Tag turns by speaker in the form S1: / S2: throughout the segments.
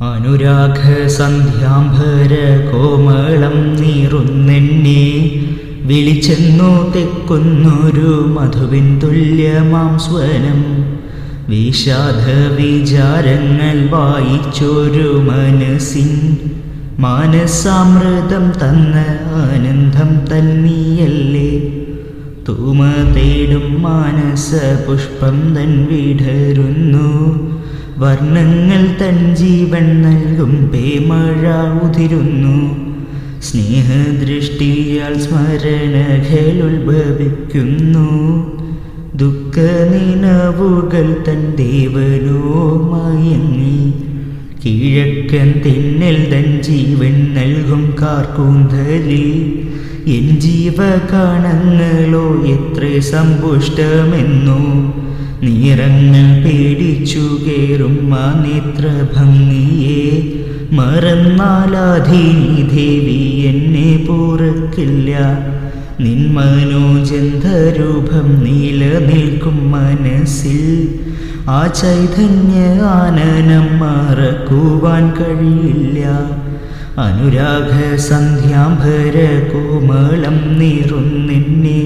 S1: അനുരാഗ സന്ധ്യാംബര കോമളം നീറുന്നെണ്ണി. വിളിച്ചെന്നു തെക്കുന്നൊരു മധുവിൻ തുല്യമാം സ്വനം. വിഷാദ വിചാരങ്ങൾ വായിച്ചൊരു മനസ്സിൻ മാനസാമൃതം തന്ന ആനന്ദം തന്നിയല്ലേ. തൂമ തേടും മാനസ പുഷ്പം തൻ വിടരുന്നു. വർണങ്ങൾ തൻ ജീവൻ നൽകും പേമഴ ഉതിരുന്നു. സ്നേഹദൃഷ്ടിയാൽ സ്മരണകൾ ഉത്ഭവിക്കുന്നു. ദുഃഖ നിലവുകൾ തൻ ദേവനോ മയങ്ങി കിഴക്കൻ തിന്നിൽ തൻ ജീവൻ നൽകും കാർക്കൂന്തലിൽ. എൻ ജീവകാണങ്ങളോ എത്ര സമ്പുഷ്ടമെന്നോ. നിറങ്ങൾ പേടിച്ചു കേറും ആ നേത്ര ഭംഗിയെ മറന്നാലാധീനി ദേവി എന്നെ പൂറക്കില്ല. നീല നിൽക്കും മനസ്സിൽ. ആ ചൈതന്യ ആനനം മറക്കുവാൻ കഴിയില്ല. അനുരാഗ സന്ധ്യാംബര കോമളം നീറുന്നെന്നെ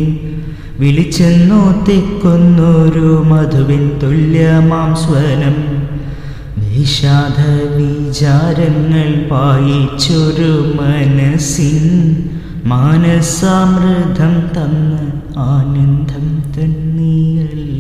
S1: വിളിച്ചെന്നോ തെക്കുന്നൊരു മധുവിൻ തുല്യമാം സ്വനം. വിഷാദ വിചാരങ്ങൾ പായിച്ചൊരു മനസ്സിൻ മാനസാമൃതം തന്ന ആനന്ദം തന്നെയല്ലേ.